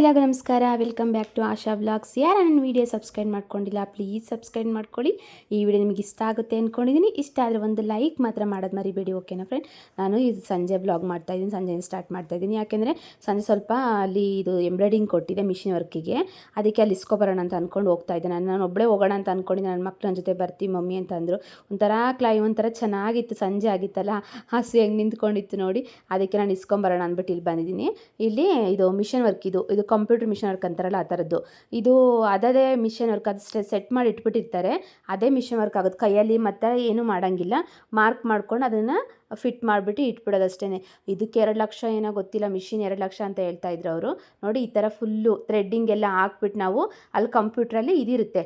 ಎಲ್ಲರಿಗೂ ನಮಸ್ಕಾರ. Welcome back to Asha blogs ಯಾರು ನನ್ನ ವೀಡಿಯೋ ಸಬ್ಸ್ಕ್ರೈಬ್ ಮಾಡ್ಕೊಂಡಿಲ್ಲ ಪ್ಲೀಸ್ ಸಬ್ಸ್ಕ್ರೈಬ್ ಮಾಡ್ಕೊಳ್ಳಿ. ಈ ವಿಡಿಯೋ ನಿಮಗೆ ಇಷ್ಟ ಆಗುತ್ತೆ ಅಂದ್ಕೊಂಡಿದ್ದೀನಿ ಇಷ್ಟ ಆದರೆ ಒಂದು ಲೈಕ್ ಮಾತ್ರ ಮಾಡೋದು ಮರಿಬೇಡಿ ಓಕೆನಾ ಫ್ರೆಂಡ್ ನಾನು ಇದು ಸಂಜೆ ಬ್ಲಾಗ್ ಮಾಡ್ತಾ ಇದ್ದೀನಿ. ಸಂಜೆ ಸ್ಟಾರ್ಟ್ ಮಾಡ್ತಾ ಇದ್ದೀನಿ. ಯಾಕೆಂದರೆ ಸಂಜೆ ಸ್ವಲ್ಪ ಅಲ್ಲಿ ಇದು ಎಂಬ್ರಾಯ್ಡಿಂಗ್ ಕೊಟ್ಟಿದೆ ಮಿಷಿನ್ ವರ್ಕಿಗೆ ಅದಕ್ಕೆ ಅಲ್ಲಿ ಇಸ್ಕೊಬರೋಣ ಅಂತ ಅಂದ್ಕೊಂಡು ಹೋಗ್ತಾ ಇದ್ದೆ. ನಾನು ನಾನು ಒಬ್ಬಳೇ ಹೋಗೋಣ ಅಂತ ಅಂದ್ಕೊಂಡಿದ್ದೆ ನನ್ನ ಮಕ್ಳು ನನ್ನ ಜೊತೆ ಬರ್ತಿ, ಮಮ್ಮಿ ಅಂತ ಅಂದರು. ಒಂಥರ ಕ್ಲೈ ಒಂಥರ ಚೆನ್ನಾಗಿತ್ತು. ಸಂಜೆ ಆಗಿತ್ತಲ್ಲ, ಹಸು ಹೆಂಗೆ ನಿಂತ್ಕೊಂಡಿತ್ತು ನೋಡಿ. ಅದಕ್ಕೆ ನಾನು ಇಸ್ಕೊಂಬರೋಣ ಅಂದ್ಬಿಟ್ಟು ಇಲ್ಲಿ ಬಂದಿದ್ದೀನಿ. ಇಲ್ಲಿ ಇದು ಮಿಷನ್ ವರ್ಕ್ ಇದು. ಇದು ಕಂಪ್ಯೂಟರ್ ಮಿಷನ್ ವರ್ಕ್ ಅಂತಾರಲ್ಲ ಆ ಥರದ್ದು. ಇದು ಅದೇ ಮಿಷನ್ ವರ್ಕ್ ಅದು ಸೆಟ್ ಮಾಡಿ ಇಟ್ಬಿಟ್ಟಿರ್ತಾರೆ. ಅದೇ ಮಿಷನ್ ವರ್ಕ್ ಆಗುತ್ತೆ ಕೈಯಲ್ಲಿ ಮತ್ತೆ ಏನೂ ಮಾಡೋಂಗಿಲ್ಲ. ಮಾರ್ಕ್ ಮಾಡ್ಕೊಂಡು ಅದನ್ನು ಫಿಟ್ ಮಾಡಿಬಿಟ್ಟು ಇಟ್ಬಿಡೋದು ಅಷ್ಟೇ ಇದಕ್ಕೆ ಎರಡು ಲಕ್ಷ ಏನೋ ಗೊತ್ತಿಲ್ಲ ಮಿಷಿನ್ ಎರಡು ಲಕ್ಷ ಅಂತ ಹೇಳ್ತಾ ಇದ್ರು ಅವರು. ನೋಡಿ ಈ ಥರ ಫುಲ್ಲು ಥ್ರೆಡ್ಡಿಂಗ್ ಎಲ್ಲ ಹಾಕ್ಬಿಟ್ಟು ನಾವು ಅಲ್ಲಿ ಕಂಪ್ಯೂಟ್ರಲ್ಲಿ ಇದಿರುತ್ತೆ.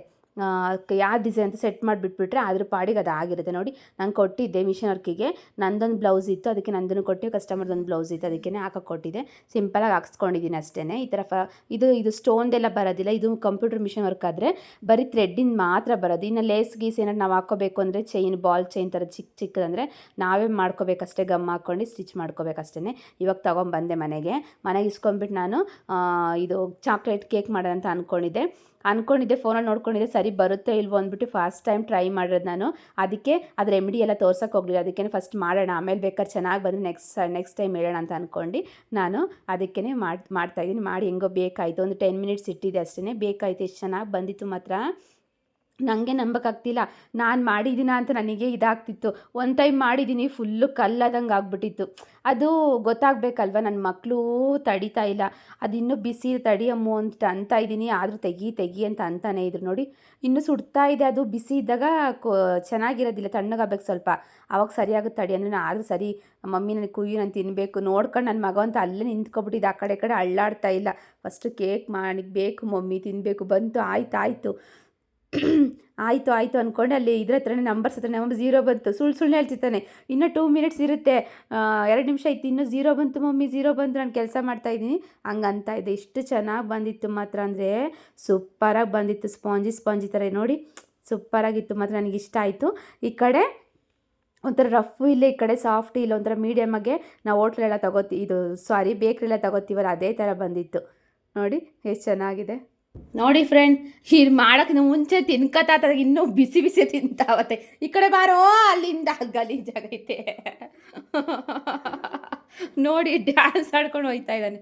ಯಾವ ಡಿಸೈನ್ ಅಂತ ಸೆಟ್ ಮಾಡಿಬಿಟ್ಬಿಟ್ರೆ ಅದ್ರ ಪಾಡಿಗೆ ಅದು ಆಗಿರುತ್ತೆ ನೋಡಿ, ನಾನು ಕೊಟ್ಟಿದ್ದೆ ಮಿಷನ್ ವರ್ಕಿಗೆ ನಂದೊಂದು ಬ್ಲೌಸ್ ಇತ್ತು, ಅದಕ್ಕೆ ನಂದನ್ನು ಕೊಟ್ಟು ಕಸ್ಟಮರ್ದೊಂದು ಬ್ಲೌಸ್ ಇತ್ತು ಅದಕ್ಕೆ ಹಾಕಕ್ಕೆ ಕೊಟ್ಟಿದ್ದೆ. ಸಿಂಪಲಾಗಿ ಹಾಕ್ಸ್ಕೊಂಡಿದ್ದೀನಿ ಅಷ್ಟೇ ಈ ಥರ ಫ ಇದು ಇದು ಸ್ಟೋನ್ದೆಲ್ಲ ಬರೋದಿಲ್ಲ, ಇದು ಕಂಪ್ಯೂಟರ್ ಮಿಷನ್ ವರ್ಕ್ ಆದರೆ ಬರೀ ಥ್ರೆಡ್ಡಿಂದ ಮಾತ್ರ ಬರೋದು. ಇನ್ನು ಲೇಸ್ ಗೀಸ್ ಏನಾದ್ರು ನಾವು ಹಾಕೋಬೇಕು ಅಂದರೆ ಚೈನ್ ಬಾಲ್ ಚೈನ್ ಥರ ಚಿಕ್ಕ ಚಿಕ್ಕದಂದರೆ ನಾವೇ ಮಾಡ್ಕೋಬೇಕಷ್ಟೇ ಗಮ್ ಹಾಕ್ಕೊಂಡು ಸ್ಟಿಚ್ ಮಾಡ್ಕೋಬೇಕಷ್ಟೇ ಇವಾಗ ತೊಗೊಂಬಂದೆ ಮನೆಗೆ. ಮನೆಗೆ ಇಸ್ಕೊಂಡ್ಬಿಟ್ಟು ನಾನು ಇದು ಚಾಕ್ಲೇಟ್ ಕೇಕ್ ಮಾಡೋಣ ಅಂತ ಅಂದ್ಕೊಂಡಿದ್ದೆ ಅಂದ್ಕೊಂಡಿದ್ದೆ ಫೋನಲ್ಲಿ ನೋಡ್ಕೊಂಡಿದ್ದೆ, ಸರಿ ಬರುತ್ತೆ ಇಲ್ವೋ ಅಂದ್ಬಿಟ್ಟು ಫಸ್ಟ್ ಟೈಮ್ ಟ್ರೈ ಮಾಡಿರೋದು ನಾನು. ಅದಕ್ಕೆ ಅದು ರೆಮಿಡಿ ಎಲ್ಲ ತೋರ್ಸೋಕೆ ಹೋಗಲಿಲ್ಲ. ಅದಕ್ಕೆ ಫಸ್ಟ್ ಮಾಡೋಣ, ಆಮೇಲೆ ಬೇಕಾದ್ರೆ ಚೆನ್ನಾಗಿ ಬಂದರೆ ನೆಕ್ಸ್ಟ್ ನೆಕ್ಸ್ಟ್ ಟೈಮ್ ಹೇಳೋಣ ಅಂತ ಅಂದ್ಕೊಂಡು ನಾನು ಅದಕ್ಕೇ ಮಾಡಿ ಮಾಡ್ತಾಯಿದ್ದೀನಿ ಮಾಡಿ ಹೆಂಗೋ ಬೇಕಾಯಿತು. ಒಂದು ಟೆನ್ ಮಿನಿಟ್ಸ್ ಇಟ್ಟಿದೆ ಅಷ್ಟೇ ಬೇಕಾಯಿತು, ಎಷ್ಟು ಚೆನ್ನಾಗಿ ಬಂದಿತ್ತು ಮಾತ್ರ. ನನಗೆ ನಂಬಕ್ಕಾಗ್ತಿಲ್ಲ ನಾನು ಮಾಡಿದ್ದೀನ ಅಂತ ನನಗೆ ಇದಾಗ್ತಿತ್ತು. ಒಂದು ಟೈಮ್ ಮಾಡಿದ್ದೀನಿ ಫುಲ್ಲು ಕಲ್ಲದಂಗೆ ಆಗ್ಬಿಟ್ಟಿತ್ತು. ಅದು ಗೊತ್ತಾಗಬೇಕಲ್ವ ನನ್ನ ಮಕ್ಕಳು ತಡಿತಾ ಇಲ್ಲ. ಅದು ಇನ್ನೂ ಬಿಸಿ ತಡಿಯಮ್ಮು ಅಂತ ಅಂತ ಇದ್ದೀನಿ ಆದರೂ ತೆಗಿ ತೆಗಿ ಅಂತ ಅಂತಾನೆ ಇದ್ರು ನೋಡಿ. ಇನ್ನೂ ಸುಡ್ತಾ ಇದೆ ಅದು, ಬಿಸಿ ಇದ್ದಾಗ ಕೊ, ಚೆನ್ನಾಗಿರೋದಿಲ್ಲ ತಣ್ಣಗಾಗಬೇಕು ಸ್ವಲ್ಪ. ಅವಾಗ ಸರಿಯಾಗುತ್ತೆ ತಡಿ ಅಂದರೆ ನಾನು ಆದರೂ ಸರಿ, ಮಮ್ಮಿ ನನಗೆ ಕುಯ್ಯು, ನಾನು ತಿನ್ನಬೇಕು ನೋಡ್ಕೊಂಡು ನನ್ನ ಮಗ ಅಂತ ಅಲ್ಲೇ ನಿಂತ್ಕೊಬಿಟ್ಟಿದ್ದೆ, ಆ ಕಡೆ ಕಡೆ ಅಳ್ಳಾಡ್ತಾ ಇಲ್ಲ. ಫಸ್ಟು ಕೇಕ್ ಮಾಡಿ ಬೇಕು ಮಮ್ಮಿ ತಿನ್ನಬೇಕು ಬಂತು ಆಯ್ತು ಆಯಿತು ಆಯಿತು ಆಯಿತು ಅಂದ್ಕೊಂಡು ಅಲ್ಲಿ ಇದ್ರ ಹತ್ರನೇ ನಂಬರ್ಸ್ ಹತ್ರ ನಂಬರ್ ಝೀರೋ ಬಂತು. ಸುಳ್ಳು ಸುಳ್ಳು ಹೇಳ್ತಿರ್ತಾನೆ ಇನ್ನೂ ಟೂ ಮಿನಿಟ್ಸ್ ಇರುತ್ತೆ. ಎರಡು ನಿಮಿಷ ಇತ್ತು. ಇನ್ನೂ ಝೀರೋ ಬಂತು ಮಮ್ಮಿ. ಝೀರೋ ಬಂತು ನಾನು ಕೆಲಸ ಮಾಡ್ತಾಯಿದ್ದೀನಿ ಹಂಗೆ ಅಂತ ಇದೆ. ಇಷ್ಟು ಚೆನ್ನಾಗಿ ಬಂದಿತ್ತು ಮಾತ್ರ ಅಂದರೆ ಸೂಪರಾಗಿ ಬಂದಿತ್ತು. ಸ್ಪಾಂಜಿ ಸ್ಪಾಂಜಿ ಥರ ನೋಡಿ. ಸೂಪರಾಗಿತ್ತು ಮಾತ್ರ. ನನಗೆ ಇಷ್ಟ ಆಯಿತು. ಈ ಕಡೆ ಒಂಥರ ರಫ್ ಇಲ್ಲ, ಈ ಕಡೆ ಸಾಫ್ಟ್ ಇಲ್ಲ, ಒಂಥರ ಮೀಡಿಯಮಾಗೆ ನಾವು ಹೋಟ್ಲೆಲ್ಲ ತಗೋತೀವಿ ಇದು ಸಾರಿ ಬೇಕ್ರೆಲ್ಲ ತಗೋತೀವಲ್ಲ, ಅದೇ ಥರ ಬಂದಿತ್ತು. ನೋಡಿ, ಎಷ್ಟು ಚೆನ್ನಾಗಿದೆ. ನೋಡಿ ಫ್ರೆಂಡ್ ಹೀರ್ ಮಾಡೋಕ್ಕಿಂತ ಮುಂಚೆ ತಿನ್ಕತ್ತ ಇನ್ನೂ ಬಿಸಿ ಬಿಸಿ ತಿಂತಾವತ್ತೆ. ಈ ಕಡೆ ಬಾರೋ, ಅಲ್ಲಿಂದ ಗಲೀಜಾಗೈತೆ. ನೋಡಿ ಡ್ಯಾನ್ಸ್ ಆಡ್ಕೊಂಡು ಹೋಯ್ತಾ ಇದ್ದಾನೆ.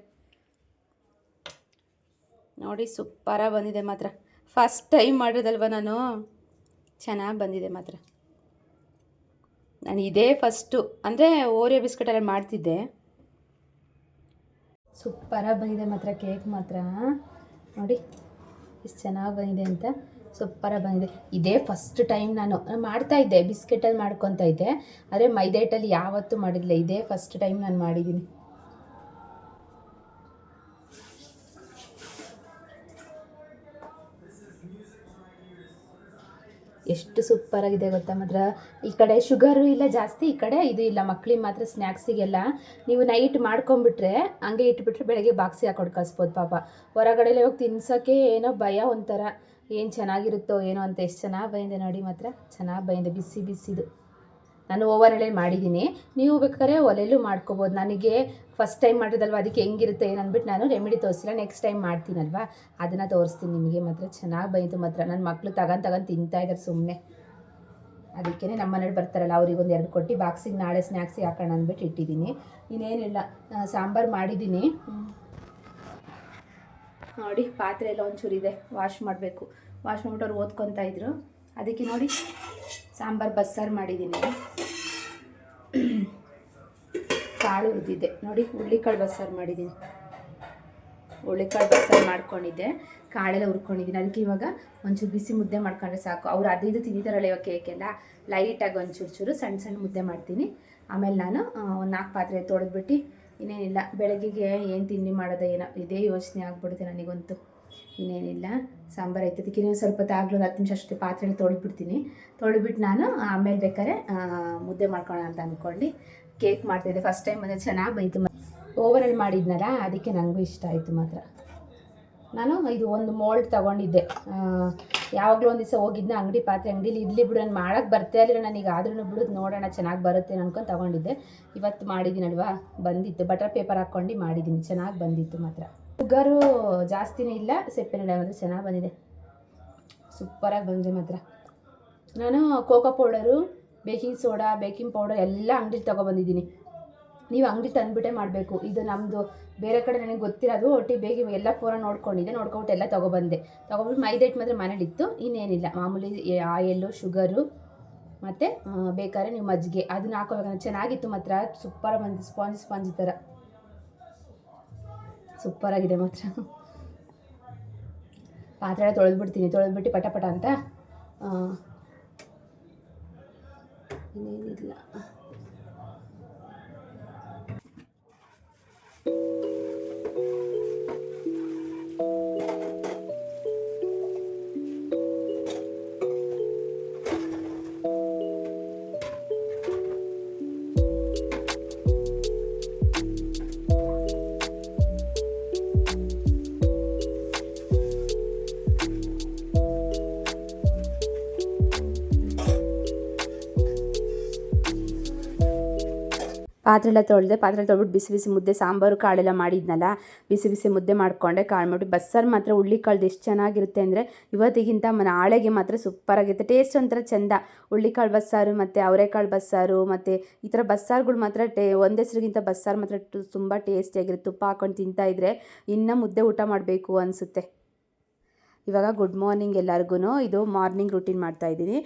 ನೋಡಿ ಸೂಪರಾಗಿ ಬಂದಿದೆ ಮಾತ್ರ. ಫಸ್ಟ್ ಟೈಮ್ ಮಾಡಿರೋದಲ್ವ ನಾನು? ಚೆನ್ನಾಗಿ ಬಂದಿದೆ ಮಾತ್ರ. ನಾನು ಇದೇ ಫಸ್ಟು ಅಂದರೆ ಓರಿಯೋ ಬಿಸ್ಕೆಟೆಲ್ಲ ಮಾಡ್ತಿದ್ದೆ. ಸೂಪರಾಗಿ ಬಂದಿದೆ ಮಾತ್ರ ಕೇಕ್ ಮಾತ್ರ. ನೋಡಿ ಎಷ್ಟು ಚೆನ್ನಾಗಿ ಬಂದಿದೆ ಅಂತ ಸೂಪರಾಗಿ ಬಂದಿದೆ. ಇದೇ ಫಸ್ಟ್ ಟೈಮ್ ನಾನು ಮಾಡ್ತಾ ಇದ್ದೆ ಬಿಸ್ಕೆಟಲ್ಲಿ ಮಾಡ್ಕೊತಾ ಇದ್ದೆ, ಆದರೆ ಮೈದಾ ಯಾವತ್ತೂ ಮಾಡಿರಲಿಲ್ಲ ಇದೇ ಫಸ್ಟ್ ಟೈಮ್ ನಾನು ಮಾಡಿದ್ದೀನಿ. ಎಷ್ಟು ಸೂಪರಾಗಿದೆ ಗೊತ್ತಾ ಮಾತ್ರ. ಈ ಕಡೆ ಶುಗರು ಇಲ್ಲ ಜಾಸ್ತಿ, ಈ ಕಡೆ ಇದು ಇಲ್ಲ, ಮಕ್ಳಿಗೆ ಮಾತ್ರ ಸ್ನ್ಯಾಕ್ಸಿಗೆಲ್ಲ ನೀವು ನೈಟ್ ಮಾಡ್ಕೊಂಬಿಟ್ರೆ ಹಂಗೆ ಇಟ್ಬಿಟ್ರೆ ಬೆಳಗ್ಗೆ ಬಾಕ್ಸಿ ಹಾಕೊಂಡು ಕಳಿಸ್ಬೋದು ಪಾಪ. ಹೊರಗಡೆ ಹೋಗಿ ತಿನ್ಸೋಕ್ಕೆ ಏನೋ ಭಯ ಒಂಥರ. ಏನು ಚೆನ್ನಾಗಿರುತ್ತೋ ಏನೋ ಅಂತ ಎಷ್ಟು ಚೆನ್ನಾಗಿ ಬಂದಿದೆ ನೋಡಿ ಮಾತ್ರ. ಚೆನ್ನಾಗಿ ಬಂದಿದೆ ಬಿಸಿ ಬಿಸಿದು. ನಾನು ಓವನಲ್ಲೇ ಮಾಡಿದ್ದೀನಿ. ನೀವು ಬೇಕಾದ್ರೆ ಒಲೆಯಲ್ಲೂ ಮಾಡ್ಕೋಬೋದು. ನನಗೆ ಫಸ್ಟ್ ಟೈಮ್ ಮಾಡಿದಲ್ವ ಅದಕ್ಕೆ ಹೆಂಗಿರುತ್ತೆ ಏನು ಅಂದ್ಬಿಟ್ಟು ನಾನು ರೆಮಿಡಿ ತೋರಿಸಿಲ್ಲ. ನೆಕ್ಸ್ಟ್ ಟೈಮ್ ಮಾಡ್ತೀನಲ್ವ? ಅದನ್ನು ತೋರಿಸ್ತೀನಿ ನಿಮಗೆ ಮಾತ್ರ. ಚೆನ್ನಾಗಿ ಬೈತು ಮಾತ್ರ. ನನ್ನ ಮಕ್ಕಳು ತಗೊಂಡು ತಗೊಂಡು ತಿಂತಾ ಇದ್ದಾರೆ ಸುಮ್ಮನೆ ಅದಕ್ಕೇ ನಮ್ಮ ಮನೇಲಿ ಬರ್ತಾರಲ್ಲ, ಅವ್ರಿಗೆ ಒಂದು ಎರಡು ಕೊಟ್ಟು ಬಾಕ್ಸಿಗೆ ನಾಳೆ ಸ್ನ್ಯಾಕ್ಸಿಗೆ ಹಾಕೋಣ ಅಂದ್ಬಿಟ್ಟು ಇಟ್ಟಿದ್ದೀನಿ. ಇನ್ನೇನಿಲ್ಲ. ಸಾಂಬಾರು ಮಾಡಿದ್ದೀನಿ. ನೋಡಿ, ಪಾತ್ರೆ ಎಲ್ಲ ಒಂಚೂರಿದೆ ವಾಶ್ ಮಾಡಬೇಕು. ವಾಶ್ ಮಾಡ್ಬಿಟ್ಟು ಅವ್ರು ಓದ್ಕೊತಾ ಇದ್ರು. ಅದಕ್ಕೆ ನೋಡಿ. ಸಾಂಬಾರು ಬಸ್ಸಾರು ಮಾಡಿದ್ದೀನಿ ಕಾಳು ಹುರಿದಿದ್ದೆ ನೋಡಿ ಹುಳ್ಳಿಕಾಳು ಬಸ್ಸಾರು ಮಾಡಿದ್ದೀನಿ ಹುಳ್ಳಿಕಾಳು ಬಸ್ಸಾರು ಮಾಡ್ಕೊಂಡಿದ್ದೆ. ಕಾಳೆಲ್ಲ ಹುರ್ಕೊಂಡಿದ್ದೀನಿ ಅದಕ್ಕೆ ಇವಾಗ ಒಂಚೂರು ಬಿಸಿ ಮುದ್ದೆ ಮಾಡ್ಕೊಂಡ್ರೆ ಸಾಕು. ಅವ್ರು ಅದು ಇದು ತಿಂದಿದ್ದಾರಲ್ಲ ಇವಾಗ ಕೇಕೆಲ್ಲ ಲೈಟಾಗಿ ಒಂಚೂರು ಚೂರು ಸಣ್ಣ ಸಣ್ಣ ಮುದ್ದೆ ಮಾಡ್ತೀನಿ. ಆಮೇಲೆ ನಾನು ಒಂದು ನಾಲ್ಕು ಪಾತ್ರೆ ತೊಳೆದ್ಬಿಟ್ಟು ಇನ್ನೇನಿಲ್ಲ. ಬೆಳಗ್ಗೆಗೆ ಏನು ತಿಂಡಿ ಮಾಡೋದೇ ಏನೋ, ಇದೇ ಯೋಚನೆ ಆಗ್ಬಿಡುತ್ತೆ ನನಗಂತೂ. ಇನ್ನೇನಿಲ್ಲ. ಸಾಂಬಾರು ಆಯ್ತು ಅದಕ್ಕೆ ಇನ್ನೊಂದು ಸ್ವಲ್ಪ ತಾಗ್ಲು ಒಂದು ಹತ್ತು ನಿಮಿಷ ಅಷ್ಟೇ ಪಾತ್ರೆಯಲ್ಲಿ ತೊಳೆದ್ಬಿಡ್ತೀನಿ ತೊಳೆದ್ಬಿಟ್ಟು ನಾನು ಆಮೇಲೆ ಬೇಕಾದ್ರೆ ಮುದ್ದೆ ಮಾಡ್ಕೊಳ್ಳೋಣ ಅಂತ ಅಂದ್ಕೊಂಡು ಕೇಕ್ ಮಾಡ್ತಿದ್ದೆ ಫಸ್ಟ್ ಟೈಮ್ ಬಂದರೆ ಚೆನ್ನಾಗಿ ಬಂತು ಓವರಲ್ಲಿ ಮಾಡಿದ್ನಲ್ಲ, ಅದಕ್ಕೆ ನನಗೂ ಇಷ್ಟ ಆಯಿತು ಮಾತ್ರ. ನಾನು ಇದು ಒಂದು ಮೋಲ್ಡ್ ತೊಗೊಂಡಿದ್ದೆ. ಯಾವಾಗಲೂ ಒಂದು ದಿವಸ ಹೋಗಿದ್ನ ಅಂಗಡಿ ಪಾತ್ರೆ, ಅಂಗಡಿಲಿ ಇಡ್ಲಿ ಬಿಡು, ನಾನು ಮಾಡೋಕ್ಕೆ ಬರ್ತಾ ಇರಲಿಲ್ಲ. ನನಗೆ ಆದ್ರೂ ಬಿಡೋದು ನೋಡೋಣ ಚೆನ್ನಾಗಿ ಬರುತ್ತೆ ಅನ್ಕೊಂಡು ತೊಗೊಂಡಿದ್ದೆ. ಇವತ್ತು ಮಾಡಿದ್ದೀನಲ್ವಾ ಬಂದಿತ್ತು. ಬಟರ್ ಪೇಪರ್ ಹಾಕ್ಕೊಂಡು ಮಾಡಿದ್ದೀನಿ. ಚೆನ್ನಾಗಿ ಬಂದಿತ್ತು ಮಾತ್ರ. ಶುಗರು ಜಾಸ್ತಿನೇ ಇಲ್ಲ ಸೆಪ್ಪೆನಡೆ ಮಾತ್ರ ಚೆನ್ನಾಗಿ ಬಂದಿದೆ. ಸೂಪರಾಗಿ ಬಂದಿದೆ ಮಾತ್ರ. ನಾನು cocoa powder, baking soda, baking powder ಎಲ್ಲ ಅಂಗಡಿ ತೊಗೊಬಂದಿದ್ದೀನಿ. ನೀವು ಅಂಗಡಿ ತಂದುಬಿಟ್ಟೆ ಮಾಡಬೇಕು. ಇದು ನಮ್ಮದು ಬೇರೆ ಕಡೆ ನನಗೆ ಗೊತ್ತಿರೋದು ಒಟ್ಟಿ ಬೇಗ ಎಲ್ಲ ಫೋನ ನೋಡ್ಕೊಂಡಿದ್ದೆ ನೋಡ್ಕೊಬಿಟ್ಟು ಎಲ್ಲ ತೊಗೊಬಂದೆ. ತೊಗೊಬಿಟ್ಟು ಮೈದಾ ಹಿಟ್ಟು ಮಾತ್ರ ಮನೇಲಿತ್ತು ಇನ್ನೇನಿಲ್ಲ. ಮಾಮೂಲಿ ಆಯಲ್ಲು ಶುಗರು, ಮತ್ತು ಬೇಕಾದ್ರೆ ನೀವು ಮಜ್ಜಿಗೆ, ಅದನ್ನ ಹಾಕೋಬೇಕಂದ್ರೆ ಚೆನ್ನಾಗಿತ್ತು ಮಾತ್ರ. ಸೂಪರ್ ಬಂದು ಸ್ಪಾಂಜ್ ಸ್ಪಾಂಜ್ ಥರ. ಸೂಪರಾಗಿದೆ ಮಾತ್ರ. ಪಾತ್ರೆ ತೊಳೆದ್ಬಿಡ್ತೀನಿ. ತೊಳೆದ್ಬಿಟ್ಟು ಪಟ ಪಟ ಅಂತ. ಇನ್ನೇನಿಲ್ಲ. ಪಾತ್ರೆ ಎಲ್ಲ ತೊಳೆದೆ ಪಾತ್ರೆ ತೊಳ್ಬಿಟ್ಟು ಬಿಸಿ ಬಿಸಿ ಮುದ್ದೆ, ಸಾಂಬಾರು ಕಾಳೆಲ್ಲ ಮಾಡಿದ್ನಲ್ಲ, ಬಿಸಿ ಬಿಸಿ ಮುದ್ದೆ ಮಾಡಿಕೊಂಡೆ, ಕಾಳು ಮಾಡಿ ಬಸ್ಸಾರು ಮಾತ್ರ ಹುಳ್ಳಿ ಕಾಳ್ದು ಎಷ್ಟು ಚೆನ್ನಾಗಿರುತ್ತೆ ಅಂದರೆ ಇವತ್ತಿಗಿಂತ ನಾಳೆಗೆ ಮಾತ್ರ ಸೂಪರಾಗಿರುತ್ತೆ, ಟೇಸ್ಟ್ ಒಂಥರ ಚೆಂದ. ಹುಳ್ಳಿಕಾಳು ಬಸ್ಸಾರು ಮತ್ತು ಅವರೆಕಾಳು ಬಸ್ಸಾರು ಮತ್ತು ಈ ಥರ ಬಸ್ಸಾರುಗಳು ಮಾತ್ರ ಟೇ ಒಂದೆಸ್ರಿಗಿಂತ ಬಸ್ಸಾರು ಮಾತ್ರ ತುಂಬ ಟೇಸ್ಟಿಯಾಗಿರುತ್ತೆ ತುಪ್ಪ ಹಾಕೊಂಡು ತಿಂತಾಯಿದ್ರೆ ಇನ್ನೂ ಮುದ್ದೆ ಊಟ ಮಾಡಬೇಕು ಅನಿಸುತ್ತೆ. ಇವಾಗ ಗುಡ್ ಮಾರ್ನಿಂಗ್ ಎಲ್ಲರಿಗೂ ಇದು ಮಾರ್ನಿಂಗ್ ರುಟೀನ್ ಮಾಡ್ತಾ ಇದ್ದೀನಿ.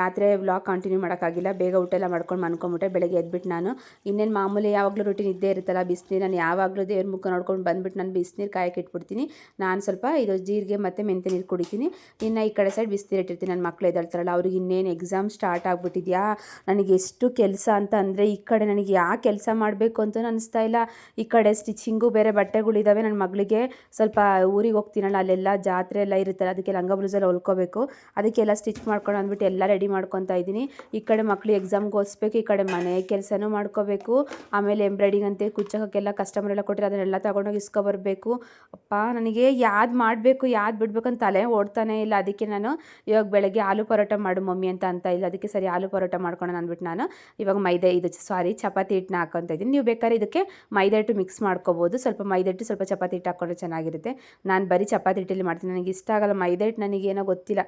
ರಾತ್ರಿ ವ್ಲಾಗ್ ಕಂಟಿನ್ಯೂ ಮಾಡೋಕ್ಕಾಗಿಲ್ಲ, ಬೇಗ ಊಟ ಎಲ್ಲ ಮಾಡ್ಕೊಂಡು ಮನ್ಕೊಂಬಿಟ್ಟೆ ಬೆಳಗ್ಗೆ ಎದ್ಬಿಟ್ಟು ನಾನು. ಇನ್ನೇನು ಮಾಮೂಲಿ ಯಾವಾಗಲೂ ರುಟೀನ್ ಇದ್ದೇ ಇರುತ್ತಲ್ಲ, ಬಿಸಿನೀರು, ನಾನು ಯಾವಾಗಲೂ ದೇವ್ರ ಮುಖ ನೋಡ್ಕೊಂಡು ಬಂದ್ಬಿಟ್ಟು ನಾನು ಬಿಸಿನೀರು ಕಾಯಕ್ಕೆ ಇಟ್ಬಿಡ್ತೀನಿ. ನಾನು ಸ್ವಲ್ಪ ಇದು ಜೀರಿಗೆ ಮತ್ತು ಮೆಂತ್ಯ ನೀರು ಕುಡಿತೀನಿ. ಇನ್ನು ಈ ಕಡೆ ಸೈಡ್ ಬಿಸಿನೀರು ಇಟ್ಟಿರ್ತೀನಿ ನನ್ನ ಮಕ್ಳು ಎದ್ದೇಳ್ತಾರಲ್ಲ, ಅವ್ರಿಗೆ ಇನ್ನೇನು ಎಕ್ಸಾಮ್ ಸ್ಟಾರ್ಟ್ ಆಗಿಬಿಟ್ಟಿದ್ಯಾ? ನನಗೆ ಎಷ್ಟು ಕೆಲಸ ಅಂತ ಅಂದರೆ ಈ ಕಡೆ ನನಗೆ ಯಾವ ಕೆಲಸ ಮಾಡಬೇಕು ಅಂತ ಅನಿಸ್ತಾ ಇಲ್ಲ. ಈ ಕಡೆ ಸ್ಟಿಚಿಂಗು ಬೇರೆ ಬಟ್ಟೆಗಳಿದ್ದಾವೆ ನನ್ನ ಮಗಳಿಗೆ ಸ್ವಲ್ಪ ಊರಿಗೆ ಹೋಗ್ತೀನಲ್ಲ, ಅಲ್ಲೆಲ್ಲ ಜಾತ್ರೆ ಎಲ್ಲ ಇರುತ್ತಲ್ಲ ಅದಕ್ಕೆ ಲಂಗ ಬ್ಲೌಸಲ್ಲಿ ಹೊಲ್ಕೋಬೇಕು. ಅದಕ್ಕೆಲ್ಲ ಸ್ಟಿಚ್ ಮಾಡ್ಕೊಂಡು ಅಂದ್ಬಿಟ್ಟು ಎಲ್ಲ ರೆಡಿ ಮಾಡ್ಕೊತಾ ಇದ್ದೀನಿ. ಈ ಕಡೆ ಮಕ್ಳು ಎಕ್ಸಾಮ್ಗೆ ಓದಿಸ್ಬೇಕು, ಈ ಕಡೆ ಮನೆ ಕೆಲಸನೂ ಮಾಡ್ಕೋಬೇಕು. ಆಮೇಲೆ ಎಂಬ್ರಾಯ್ಡಿಂಗ್ ಅಂತೆ ಕುಚ್ಚೋಕ್ಕೆಲ್ಲ ಕಸ್ಟಮರ್ ಎಲ್ಲ ಕೊಟ್ಟರೆ ಅದನ್ನೆಲ್ಲ ತಗೊಂಡೋಗಿ ಇಸ್ಕೊಬರ್ಬೇಕು. ಅಪ್ಪ, ನನಗೆ ಯಾವ್ದು ಮಾಡಬೇಕು ಯಾವ್ದು ಬಿಡ್ಬೇಕು ಅಂತ ತಲೆ ಓಡ್ತಾನೆ ಇಲ್ಲ. ಅದಕ್ಕೆ ನಾನು ಇವಾಗ ಬೆಳಗ್ಗೆ ಆಲೂ ಪರೋಟ ಮಾಡು ಮಮ್ಮಿ ಅಂತ ಅಂತ ಇಲ್ಲ. ಅದಕ್ಕೆ ಸರಿ ಆಲೂ ಪರೋಟ ಮಾಡ್ಕೊಂಡು ಅಂದ್ಬಿಟ್ಟು ನಾನು ಇವಾಗ ಮೈದೆ ಇದು ಸಾರಿ ಚಪಾತಿ ಹಿಟ್ಟನ್ನ ಹಾಕೊತಾ ಇದ್ದೀನಿ. ನೀವು ಬೇಕಾದ್ರೆ ಇದಕ್ಕೆ ಮೈದಾ ಹಿಟ್ಟು ಮಿಕ್ಸ್ ಮಾಡ್ಕೋಬೋದು. ಸ್ವಲ್ಪ ಮೈದಾ ಹಿಟ್ಟು ಸ್ವಲ್ಪ ಚಪಾತಿ ಹಿಟ್ಟು ಹಾಕೊಂಡ್ರೆ ಚೆನ್ನಾಗಿರುತ್ತೆ. ನಾನು ಬರೀ ಚಪಾತಿ ಹಿಟ್ಟಲ್ಲಿ ಮಾಡ್ತೀನಿ. ನನಗೆ ಇಷ್ಟ ಆಗಲ್ಲ ಮೈದಾ ಹಿಟ್ಟು ನನಗೆ ಏನೋ ಗೊತ್ತಿಲ್ಲ.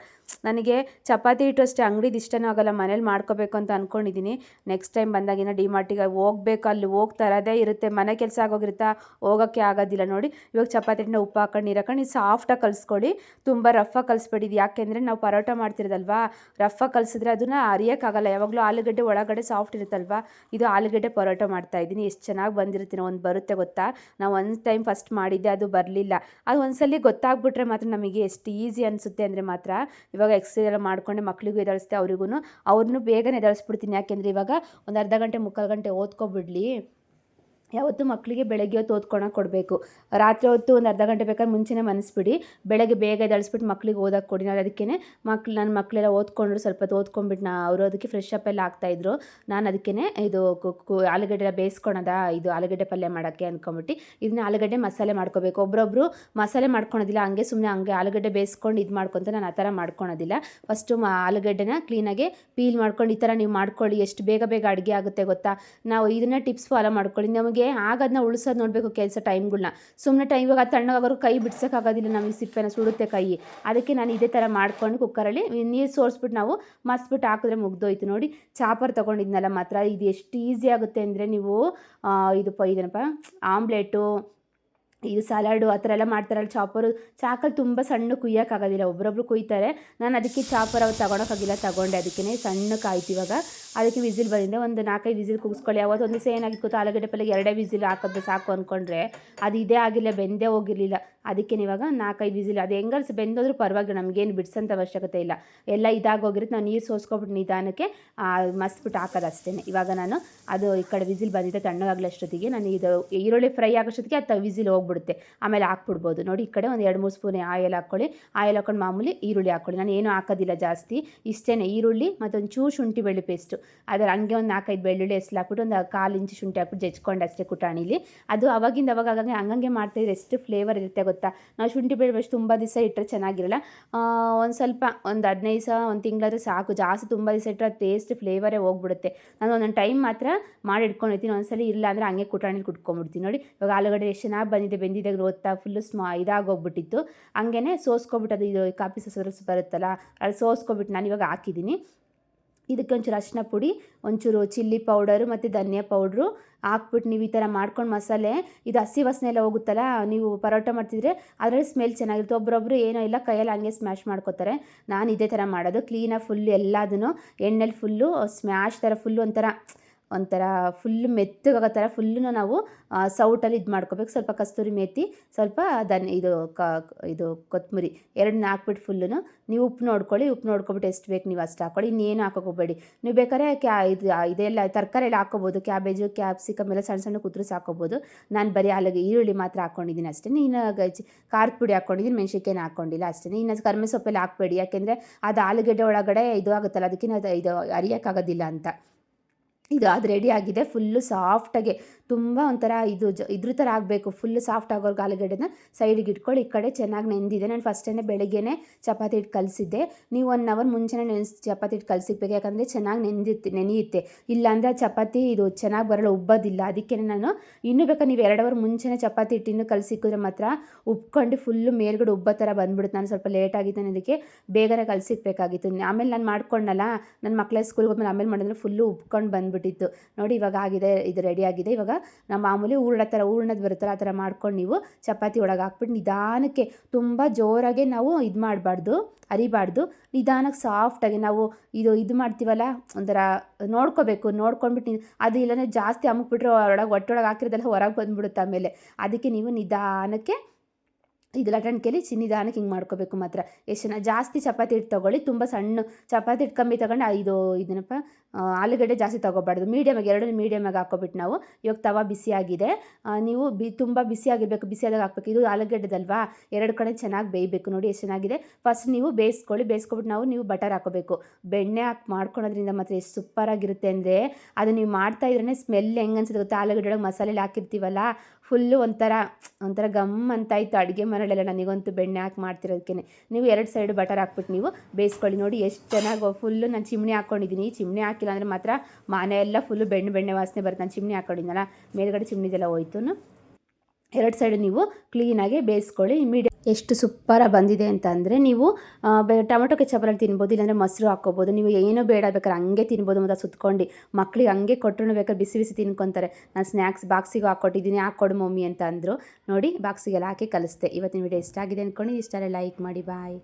ನನಗೆ ಚಪಾತಿ ಹಿಟ್ಟು ಅಷ್ಟೇ, ಅಂಗಡಿದು ಇಷ್ಟನೂ ಆಗಲ್ಲ, ಮನೇಲಿ ಮಾಡ್ಕೋಬೇಕು ಅಂತ ಅಂದ್ಕೊಂಡಿದ್ದೀನಿ ನೆಕ್ಸ್ಟ್ ಟೈಮ್ ಬಂದಾಗಿನ ಡಿಮಾರ್ಟಿಗೆ ಹೋಗ್ಬೇಕು, ಅಲ್ಲಿ ಹೋಗಿ ತರೋದೇ ಇರುತ್ತೆ. ಮನೆ ಕೆಲಸ ಆಗೋಗಿರುತ್ತಾ, ಹೋಗೋಕ್ಕೆ ಆಗೋದಿಲ್ಲ ನೋಡಿ. ಇವಾಗ ಚಪಾತಿ ಹಿಟ್ಟನ್ನ ಉಪ್ಪು ಹಾಕೊಂಡು, ನೀರು ಹಾಕೊಂಡು ಸಾಫ್ಟಾಗಿ ಕಲಿಸ್ಕೊಡಿ ತುಂಬ ರಫಾಗಿ ಕಲಿಸ್ಬೇಡಿ ಇದು ಯಾಕೆಂದರೆ ನಾವು ಪರೋಟ ಮಾಡ್ತಿರೋದಲ್ವಾ? ರಫಾಗಿ ಕಲಿಸಿದ್ರೆ ಅದನ್ನು ಅರಿಯೋಕ್ಕಾಗಲ್ಲ. ಯಾವಾಗಲೂ ಆಲೂಗಡ್ಡೆ ಒಳಗಡೆ ಸಾಫ್ಟ್ ಇರುತ್ತಲ್ವಾ? ಇದು ಆಲೂಗಡ್ಡೆ ಪರೋಟ ಮಾಡ್ತಾ ಇದ್ದೀನಿ. ಎಷ್ಟು ಚೆನ್ನಾಗಿ ಬಂದಿರ್ತೀನಿ ಒಂದು ಬರುತ್ತೆ ಗೊತ್ತಾ? ನಾವು ಒಂದು ಟೈಮ್ ಫಸ್ಟ್ ಮಾಡಿದ್ದೆ, ಅದು ಬರಲಿಲ್ಲ. ಅದು ಒಂದ್ಸಲಿ ಗೊತ್ತಾಗ್ಬಿಟ್ರೆ ಮಾತ್ರ ನಮಗೆ ಎಷ್ಟು ಈಸಿ ಅನಿಸುತ್ತೆ ಅಂದರೆ ಮಾತ್ರ ಇವಾಗ ಎಕ್ಸಸೈಸ್ ಎಲ್ಲ ಮಾಡ್ಕೊಂಡೆ ಮಕ್ಕಳಿಗೂ ಎದಳಿಸ್ತೆ ಅವ್ರಿಗೂ ಅವ್ರನ್ನೂ ಬೇಗನೆ ಎದಳಿಸ್ಬಿಡ್ತೀನಿ. ಯಾಕೆಂದರೆ ಇವಾಗ ಒಂದು ಅರ್ಧ ಗಂಟೆ, ಮುಕ್ಕಾಲು ಗಂಟೆ ಓದ್ಕೊಬಿಡ್ಲಿ. ಯಾವತ್ತು ಮಕ್ಕಳಿಗೆ ಬೆಳಗ್ಗೆ ಹೊತ್ತು ಓದ್ಕೊಳಕ್ಕೆ ಕೊಡಬೇಕು. ರಾತ್ರಿ ಹೊತ್ತು ಒಂದು ಅರ್ಧ ಗಂಟೆ ಬೇಕಾದ್ರೆ ಮುಂಚೆನೇ ಮನಸ್ಬಿಡಿ. ಬೆಳಗ್ಗೆ ಬೇಗ ಎದ್ದೇಳಿಸ್ಬಿಟ್ಟು ಮಕ್ಳಿಗೆ ಓದಕ್ಕೆ ಕೊಡಿ. ನಾನು ಅದಕ್ಕೇ ಮಕ್ಳು ನನ್ನ ಮಕ್ಕಳೆಲ್ಲ ಓದ್ಕೊಂಡ್ರು ಸ್ವಲ್ಪ ಹೊತ್ತು ಓದ್ಕೊಂಡ್ಬಿಟ್ಟು ನಾ ಅವರು ಅದಕ್ಕೆ ಫ್ರೆಶ್ ಅಪ್ ಎಲ್ಲ ಆಗ್ತಾಯಿದ್ರು ನಾನು ಅದಕ್ಕೇ ಇದು ಆಲೂಗಡ್ಡೆ ಎಲ್ಲ ಬೇಯಿಸ್ಕೊಳೋದ, ಇದು ಆಲೂಗಡ್ಡೆ ಪಲ್ಯ ಮಾಡೋಕ್ಕೆ ಅಂದ್ಕೊಂಬಿಟ್ಟು ಇದನ್ನ ಆಲೂಗಡ್ಡೆ ಮಸಾಲೆ ಮಾಡ್ಕೋಬೇಕು. ಒಬ್ಬೊಬ್ರು ಮಸಾಲೆ ಮಾಡ್ಕೊಳೋದಿಲ್ಲ, ಹಂಗೆ ಸುಮ್ಮನೆ ಹಂಗೆ ಆಲೂಗಡ್ಡೆ ಬೇಯಿಸ್ಕೊಂಡು ಇದು ಮಾಡ್ಕೊತ ನಾನು ಆ ಥರ ಮಾಡ್ಕೊಳೋದಿಲ್ಲ ಫಸ್ಟು ಆಲೂಗಡ್ಡೆನ ಕ್ಲೀನಾಗಿ ಪೀಲ್ ಮಾಡ್ಕೊಂಡು ಈ ಥರ ನೀವು ಮಾಡ್ಕೊಳ್ಳಿ. ಎಷ್ಟು ಬೇಗ ಬೇಗ ಅಡುಗೆ ಆಗುತ್ತೆ ಗೊತ್ತಾ? ನಾವು ಇದನ್ನ ಟಿಪ್ಸ್ ಫಾಲೋ ಮಾಡ್ಕೊಳ್ಳಿ. ನಮಗೆ ಆಗೋದನ್ನ ಉಳಿಸೋದು ನೋಡಬೇಕು ಕೆಲಸ ಟೈಮ್ಗಳನ್ನ ಸುಮ್ಮನೆ ಟೈಮ್ ಇವಾಗ ತಣ್ಣಗಾಗೋರು ಕೈ ಬಿಡ್ಸೋಕ್ಕಾಗೋದಿಲ್ಲ ನಮಗೆ ಸಿಪ್ಪೆನ ಸುಡುತ್ತೆ ಕೈ. ಅದಕ್ಕೆ ನಾನು ಇದೇ ಥರ ಮಾಡ್ಕೊಂಡು ಕುಕ್ಕರಲ್ಲಿ ನೀರು ಸೋರಿಸ್ಬಿಟ್ಟು ನಾವು ಮಸ್ಬಿಟ್ಟು ಹಾಕಿದ್ರೆ ಮುಗ್ದೋಯ್ತು ನೋಡಿ. ಚಾಪರ್ ತೊಗೊಂಡಿದ್ನಲ್ಲ ಮಾತ್ರ, ಇದು ಎಷ್ಟು ಈಸಿ ಆಗುತ್ತೆ ಅಂದರೆ ನೀವು ಇದು ಪ, ಇದೇನಪ್ಪ, ಆಮ್ಲೆಟು ಇದು ಸಲಾಡು ಆ ಥರ ಎಲ್ಲ ಮಾಡ್ತಾರಲ್ಲ ಚಾಪರು ಚಾಕಲ್ಲಿ ತುಂಬ ಸಣ್ಣ ಕುಯ್ಯೋಕ್ಕಾಗೋದಿಲ್ಲ ಒಬ್ಬರೊಬ್ರು ಕುಯ್ತಾರೆ. ನಾನು ಅದಕ್ಕೆ ಚಾಪರ್ ಅವ್ರು ತಗೊಳೋಕ್ಕಾಗಿಲ್ಲ, ತಗೊಂಡೆ. ಅದಕ್ಕೆ ಸಣ್ಣ ಕಾಯ್ತು ಇವಾಗ. ಅದಕ್ಕೆ ವಿಸಿಲ್ ಬಂದಿದೆ. ಒಂದು ನಾಲ್ಕೈದು ವಿಸಿಲ್ ಕೂಗಿಸ್ಕೊಳ್ಳಿ. ಅವತ್ತು ಒಂದು ಏನಾಗಿತ್ತು ಗೊತ್ತಾ ಆಲೂಗಡ್ಡೆ ಪಲ್ಯ ಎರಡೇ ವಿಸಿಲ್ ಹಾಕೋದು ಸಾಕು ಅಂದ್ಕೊಂಡ್ರೆ ಅದು ಇದೇ ಆಗಿಲ್ಲ, ಬೆಂದೇ ಹೋಗಿರಲಿಲ್ಲ. ಅದಕ್ಕೆ ಇವಾಗ ನಾಲ್ಕೈದು ವಿಸಿಲ್. ಅದು ಹೆಂಗಲ್ಸ್ ಬೆಂದೋದ್ರೂ ಪರವಾಗಿಲ್ಲ, ನಮಗೇನು ಬಿಡ್ಸೋಂಥ ಅವಶ್ಯಕತೆ ಇಲ್ಲ. ಎಲ್ಲ ಇದಾಗೋಗಿರುತ್ತೆ ನಾವು ನೀರು ಸೋಸ್ಕೊಬಿಟ್ಟು ನಿಧಾನಕ್ಕೆ ಮಸ್ಬಿಟ್ಟು ಹಾಕೋದು ಅಷ್ಟೇ ಇವಾಗ ನಾನು ಅದು ಈ ಕಡೆ ವಿಸಿಲ್ ಬಂದಿದೆ, ತಣ್ಣಗಾಗ್ಲಷ್ಟೊತ್ತಿಗೆ. ನಾನು ಇದು ಈರುಳ್ಳಿ ಫ್ರೈ ಆಗೋಷ್ಟೊತ್ತಿಗೆ ಅದು ವಿಸಿಲ್ ಹೋಗ್ಬಿಡುತ್ತೆ ಆಮೇಲೆ ಹಾಕ್ಬಿಡ್ಬೋದು. ನೋಡಿ, ಈ ಕಡೆ ಒಂದು ಎರಡು, ಮೂರು ಸ್ಪೂನ್ ಆಯಿಲ್ ಹಾಕ್ಕೊಳ್ಳಿ. ಆಯಿಲ್ ಹಾಕೊಂಡು ಮಾಮೂಲಿ ಈರುಳ್ಳಿ ಹಾಕ್ಕೊಳ್ಳಿ. ನಾನು ಏನೂ ಹಾಕೋದಿಲ್ಲ ಜಾಸ್ತಿ. ಇಷ್ಟೇ ಈರುಳ್ಳಿ ಮತ್ತು ಒಂದು ಚೂರು ಶುಂಠಿ ಬೆಳ್ಳಿ ಪೇಸ್ಟು. ಅದರ ಹಂಗೆ ಒಂದು ನಾಲ್ಕೈದು ಬೆಳ್ಳುಳ್ಳಿ ಹೆಸ್ಲು ಹಾಕ್ಬಿಟ್ಟು ಒಂದು ಕಾಲು ಇಂಚು ಶುಂಠಿ ಹಾಕ್ಬಿಟ್ಟು ಜಜ್ಕೊಂಡು ಅಷ್ಟೇ ಕುಟಾಣಿಲಿ. ಅದು ಅವಾಗಿಂದ ಅವಾಗ ಹಂಗೆ ಹಂಗಂಗೆ ಮಾಡ್ತಾಯಿದ್ರೆ ಎಷ್ಟು ಫ್ಲೇವರ್ ಇರುತ್ತೆ ಗೊತ್ತಾ? ನಾವು ಶುಂಠಿ ಬೆಳ್ಳುಳ್ಳಿ ತುಂಬ ದಿವಸ ಇಟ್ಟರೆ ಚೆನ್ನಾಗಿರಲ್ಲ. ಒಂದು ಸ್ವಲ್ಪ ಒಂದು ಹದಿನೈದು ಸಹ ಒಂದು ತಿಂಗಳಾದ್ರೆ ಸಾಕು. ಜಾಸ್ತಿ ತುಂಬ ದಿವಸ ಇಟ್ಟರೆ ಟೇಸ್ಟ್ ಫ್ಲೇವರೇ ಹೋಗ್ಬಿಡುತ್ತೆ. ನಾನು ಒಂದೊಂದು ಟೈಮ್ ಮಾತ್ರ ಮಾಡಿ ಇಟ್ಕೊಂಡಿರ್ತೀನಿ. ಒಂದ್ಸಲ ಇಲ್ಲ ಅಂದರೆ ಹಂಗೆ ಕುಟಾಣಿಲಿ ಕುಟ್ಕೊಂಡ್ಬಿಡ್ತೀನಿ. ನೋಡಿ, ಇವಾಗ ಆಲೂಗಡ್ಡೆ ಎಷ್ಟು ಚೆನ್ನಾಗಿ ಬಂದಿದೆ ಬೆಂದಿದೆ ಗ್ರೋತ್ತಾ ಫುಲ್ಲು ಸ್ಮಾ ಇದಾಗೋಗ್ಬಿಟ್ಟಿತ್ತು. ಹಂಗೇ ಸೋಸ್ಕೊಬಿಟ್ಟು ಅದು ಇದು ಕಾಫಿ ಸೋಸ್ ಬರುತ್ತಲ್ಲ, ಅಲ್ಲಿ ಸೋಸ್ಕೊಬಿಟ್ಟು ನಾನು ಇವಾಗ ಹಾಕಿದ್ದೀನಿ. ಇದಕ್ಕೆ ಒಂಚೂರು ಅರಿಶಿನ ಪುಡಿ, ಒಂಚೂರು ಚಿಲ್ಲಿ ಪೌಡರು ಮತ್ತು ಧನಿಯಾ ಪೌಡ್ರು ಹಾಕ್ಬಿಟ್ಟು ನೀವು ಈ ಥರ ಮಾಡ್ಕೊಂಡು ಮಸಾಲೆ, ಇದು ಹಸಿ ವಾಸನೆ ಎಲ್ಲ ಹೋಗುತ್ತಲ್ಲ, ನೀವು ಪರೋಟ ಮಾಡ್ತಿದ್ರೆ ಅದರಲ್ಲಿ ಸ್ಮೆಲ್ ಚೆನ್ನಾಗಿರುತ್ತೆ. ಒಬ್ಬರೊಬ್ಬರು ಏನೋ ಇಲ್ಲ, ಕೈಯಲ್ಲಿ ಹಂಗೆ ಸ್ಮ್ಯಾಶ್ ಮಾಡ್ಕೋತಾರೆ. ನಾನು ಇದೇ ಥರ ಮಾಡೋದು. ಕ್ಲೀನಾಗಿ ಫುಲ್ಲು ಎಲ್ಲದನ್ನು, ಎಣ್ಣೆಲಿ ಫುಲ್ಲು ಸ್ಮ್ಯಾಶ್ ಥರ ಫುಲ್ಲು ಒಂಥರ ಒಂಥರ ಫುಲ್ ಮೆತ್ತಗಾಗೋ ಥರ ಫುಲ್ಲು ನಾವು ಸೌಟಲ್ಲಿ ಇದು ಮಾಡ್ಕೋಬೇಕು. ಸ್ವಲ್ಪ ಕಸ್ತೂರಿ ಮೆತ್ತಿ ಸ್ವಲ್ಪ ದನ್ ಇದು ಕ, ಇದು ಕೊತ್ತಂಬರಿ ಎರಡನ್ನ ಹಾಕ್ಬಿಟ್ಟು ಫುಲ್ಲೂ ನೀವು ಉಪ್ಪು ನೋಡ್ಕೊಳ್ಳಿ, ಉಪ್ಪು ನೋಡ್ಕೊಬಿಟ್ಟು ಎಷ್ಟು ಬೇಕು ನೀವು ಅಷ್ಟು ಹಾಕ್ಕೊಳ್ಳಿ ಇನ್ನೇನು ಹಾಕೋಕೋಬೇಡಿ. ನೀವು ಬೇಕಾದ್ರೆ ಕ್ಯಾ, ಇದು ಇದೆಲ್ಲ ತರಕಾರಿ ಎಲ್ಲ ಹಾಕೋಬೋದು. ಕ್ಯಾಬೇಜು, ಕ್ಯಾಪ್ಸಿಕಮ್ ಎಲ್ಲ ಸಣ್ಣ ಸಣ್ಣ ಕುದ್ರಿಸಿ ಹಾಕೋಬೋದು. ನಾನು ಬರೀ ಅಲ್ಲಿಗೆ ಈರುಳ್ಳಿ ಮಾತ್ರ ಹಾಕ್ಕೊಂಡಿದ್ದೀನಿ ಅಷ್ಟೇ. ಇನ್ನು ಖಾರ ಪುಡಿ ಹಾಕ್ಕೊಂಡಿದ್ದೀನಿ ಮೆಣ್ಸಿನ್ಕಾಯಿನ ಹಾಕ್ಕೊಂಡಿಲ್ಲ ಅಷ್ಟೇ. ಇನ್ನು ಕರ್ಮೆ ಸೊಪ್ಪಲ್ಲಿ ಹಾಕ್ಬೇಡಿ. ಯಾಕೆಂದರೆ ಅದು ಆಲೂಗಡ್ಡೆ ಒಳಗಡೆ ಇದು ಆಗುತ್ತಲ್ಲ ಅದಕ್ಕಿಂತ ಅದು ಇದು ಅರಿಯೋಕ್ಕಾಗೋದಿಲ್ಲ ಅಂತ. ಇದು ಅದು ರೆಡಿ ಆಗಿದೆ ಫುಲ್ಲು ಸಾಫ್ಟಾಗೆ ತುಂಬ ಒಂಥರ ಇದು ಜ, ಇದ್ರ ಥರ ಆಗಬೇಕು ಫುಲ್ಲು ಸಾಫ್ಟ್ ಆಗೋರ್ಗೆ ಆಲೂಗಡ್ಡೆನ ಸೈಡಿಗೆ ಇಟ್ಕೊಳ್ಳಿ ಈ ಕಡೆ ಚೆನ್ನಾಗಿ ನೆಂದಿದೆ. ನಾನು ಫಸ್ಟೇ ಬೆಳಗ್ಗೆನೇ ಚಪಾತಿ ಹಿಟ್ಟು ಕಲಿಸಿದ್ದೆ. ನೀವು ಒನ್ ಅವರ್ ಮುಂಚೆನೇ ನೆನೆಸಿ, ಚಪಾತಿ ಹಿಟ್ಟು ಕಲಸಿಕ್ಬೇಕು ಯಾಕಂದರೆ ಚೆನ್ನಾಗಿ ನೆಂದಿತ್ತೆ ನೆನೆಯುತ್ತೆ. ಇಲ್ಲಾಂದರೆ ಚಪಾತಿ ಇದು ಚೆನ್ನಾಗಿ ಬರಲ್ಲ, ಉಬ್ಬೋದಿಲ್ಲ. ಅದಕ್ಕೆ ನಾನು ಇನ್ನೂ ಬೇಕಾ ನೀವು ಎರಡು ಅವರ್ ಮುಂಚೆನೇ ಚಪಾತಿ ಹಿಟ್ಟಿನ್ನು ಕಲಸಿಕ್ಕಿದ್ರೆ ಮಾತ್ರ ಉಬ್ಕೊಂಡು ಫುಲ್ಲು ಮೇಲ್ಗಡೆ ಉಬ್ಬೋ ಥರ ಬಂದ್ಬಿಡುತ್ತೆ. ನಾನು ಸ್ವಲ್ಪ ಲೇಟ್ ಆಗಿತ್ತು ಅದಕ್ಕೆ ಬೇಗನೆ ಕಲಸಿಕ್ಬೇಕಾಗಿತ್ತು ಆಮೇಲೆ ನಾನು ಮಾಡ್ಕೊಂಡಲ್ಲ ನನ್ನ ಮಕ್ಕಳ ಸ್ಕೂಲ್ಗೆ ಹೋದ್ಮೇಲೆ ಆಮೇಲೆ ಮಾಡಿದ್ರೆ ಫುಲ್ಲು ಉಬ್ಕೊಂಡು ಬಂದ್ಬಿಟ್ಟಿತ್ತು. ನೋಡಿ ಇವಾಗ ಆಗಿದೆ, ಇದು ರೆಡಿ ಆಗಿದೆ. ಇವಾಗ ನಮ್ಮ ಮಾಮೂಲಿ ಹೂರ್ಣ ಥರ, ಹೂರ್ಣದ ಬರುತ್ತಲ್ಲ ಆ ಥರ ಮಾಡ್ಕೊಂಡು ನೀವು ಚಪಾತಿ ಒಳಗೆ ಹಾಕ್ಬಿಟ್ಟು ನಿಧಾನಕ್ಕೆ ತುಂಬ ಜೋರಾಗೆ ನಾವು ಇದು ಮಾಡಬಾರ್ದು, ಅರಿಬಾರ್ದು. ನಿಧಾನಕ್ಕೆ ಸಾಫ್ಟಾಗಿ ನಾವು ಇದು ಇದು ಮಾಡ್ತೀವಲ್ಲ, ಒಂಥರ ನೋಡ್ಕೋಬೇಕು ನೋಡ್ಕೊಂಡ್ಬಿಟ್ಟು ಅದು ಇಲ್ಲನೇ ಜಾಸ್ತಿ ಅಮುಕ್ಬಿಟ್ರೆ ಒಳಗೆ ಒಟ್ಟೊಳಗೆ ಹಾಕಿರೋದೆಲ್ಲ ಹೊರಗೆ ಬಂದುಬಿಡುತ್ತೆ ಆಮೇಲೆ. ಅದಕ್ಕೆ ನೀವು ನಿಧಾನಕ್ಕೆ ಇದು ಲಟನ್ ಕೇಳಿ ನಿಧಾನಕ್ಕೆ ಹಿಂಗೆ ಮಾಡ್ಕೋಬೇಕು ಮಾತ್ರ. ಎಷ್ಟು ಜನ ಜಾಸ್ತಿ ಚಪಾತಿ ಹಿಟ್ಟು ತೊಗೊಳ್ಳಿ, ತುಂಬ ಸಣ್ಣ ಚಪಾತಿ ಹಿಟ್ಟು ಕಮ್ಮಿ ತೊಗೊಂಡು ಇದು ಇದನ್ನಪ್ಪ ಆಲೂಗಡ್ಡೆ ಜಾಸ್ತಿ ತೊಗೋಬಾರ್ದು. ಮೀಡಿಯಮಾಗಿ ಎರಡು ಮೀಡಿಯಮಾಗಿ ಹಾಕೋಬಿಟ್ಟು ನಾವು. ಇವಾಗ ತವ ಬಿಸಿಯಾಗಿದೆ ನೀವು ಬಿ, ತುಂಬ ಬಿಸಿಯಾಗಿರಬೇಕು ಬಿಸಿಯಾದಾಗ ಹಾಕ್ಬೇಕು. ಇದು ಆಲೂಗಡ್ಡೆದಲ್ವಾ? ಎರಡು ಕಡೆ ಚೆನ್ನಾಗಿ ಬೇಯಬೇಕು. ನೋಡಿ ಎಷ್ಟು ಚೆನ್ನಾಗಿದೆ. ಫಸ್ಟ್ ನೀವು ಬೇಯಿಸ್ಕೊಳ್ಳಿ ಬೇಯಿಸ್ಕೊಬಿಟ್ಟು ನಾವು ನೀವು ಬಟರ್ ಹಾಕೋಬೇಕು. ಬೆಣ್ಣೆ ಹಾಕಿ, ಮಾಡ್ಕೊಳೋದ್ರಿಂದ ಮಾತ್ರ ಎಷ್ಟು ಸೂಪರಾಗಿರುತ್ತೆ ಅಂದರೆ, ಅದು ನೀವು ಮಾಡ್ತಾ ಇದ್ರೇ ಸ್ಮೆಲ್ ಹೆಂಗೆ ಅನ್ಸುತ್ತೆ ಗೊತ್ತಾ? ಆಲೂಗಡ್ಡೆ ಒಳಗೆ ಮಸಾಲೆ ಹಾಕಿರ್ತೀವಲ್ಲ ಫುಲ್ಲು ಒಂಥರ ಒಂಥರ ಗಮ್ ಅಂತಾಯಿತು ಅಡುಗೆ ಮನೆಯಲ್ಲೆಲ್ಲ ನನಗಂತೂ ಬೆಣ್ಣೆ ಹಾಕಿ ಮಾಡ್ತಿರೋದಕ್ಕೆ ನೀವು ಎರಡು ಸೈಡ್ ಬಟರ್ ಹಾಕ್ಬಿಟ್ಟು ನೀವು ಬೇಯಿಸ್ಕೊಳ್ಳಿ. ನೋಡಿ ಎಷ್ಟು ಚೆನ್ನಾಗಿ ಫುಲ್ಲು ನಾನು ಚಿಮಣಿ ಹಾಕ್ಕೊಂಡಿದ್ದೀನಿ. ಚಿಮಣಿ ಹಾಕಿಲ್ಲ ಅಂದರೆ ಮಾತ್ರ ಮನೆಯೆಲ್ಲ ಫುಲ್ಲು ಬೆಣ್ಣೆ ಬೆಣ್ಣೆ ವಾಸನೆ ಬರುತ್ತೆ. ನಾನು ಚಿಮಣಿ ಹಾಕ್ಕೊಂಡಿದ್ದಲ್ಲ ಮೇಲ್ಗಡೆ ಚಿಮ್ನಿದೆಲ್ಲ ಹೋಯ್ತು ಎರಡು ಸೈಡು ನೀವು ಕ್ಲೀನಾಗಿ ಬೇಯಿಸ್ಕೊಳ್ಳಿ. ಮೀಡಿಯಮ್ ಎಷ್ಟು ಸೂಪರಾಗಿ ಬಂದಿದೆ ಅಂತ ಅಂದರೆ ನೀವು ಟೊಮೆಟೊ ಕೆಚಪಲ್ಲಿ ತಿನ್ಬೋದು, ಇಲ್ಲಾಂದರೆ ಮೊಸರು ಹಾಕ್ಕೋಬೋದು. ನೀವು ಏನೂ ಬೇಡ, ಬೇಕಾದ್ರೆ ಹಂಗೆ ತಿನ್ಬೋದು ಮತ್ತು ಸುತ್ಕೊಂಡು. ಮಕ್ಳಿಗೆ ಹಂಗೆ ಕೊಟ್ಟರು ಬೇಕಾದ್ರೆ ಬಿಸಿ ಬಿಸಿ ತಿನ್ಕೊತಾರೆ. ನಾನು ಸ್ನ್ಯಾಕ್ಸ್ ಬಾಕ್ಸಿಗೆ ಹಾಕ್ಕೊಟ್ಟಿದ್ದೀನಿ, ಹಾಕ್ಕೊಡು ಮಮ್ಮಿ ಅಂತ ಅಂದರು ನೋಡಿ, ಬಾಕ್ಸಿಗೆಲ್ಲ ಹಾಕಿ ಕಲಿಸ್ದೆ. ಇವತ್ತಿನ ವಿಡಿಯೋ ಇಷ್ಟ ಆಗಿದೆ ಅಂದ್ಕೊಂಡು ಇಷ್ಟ ಲೈಕ್ ಮಾಡಿ, ಬಾಯ್.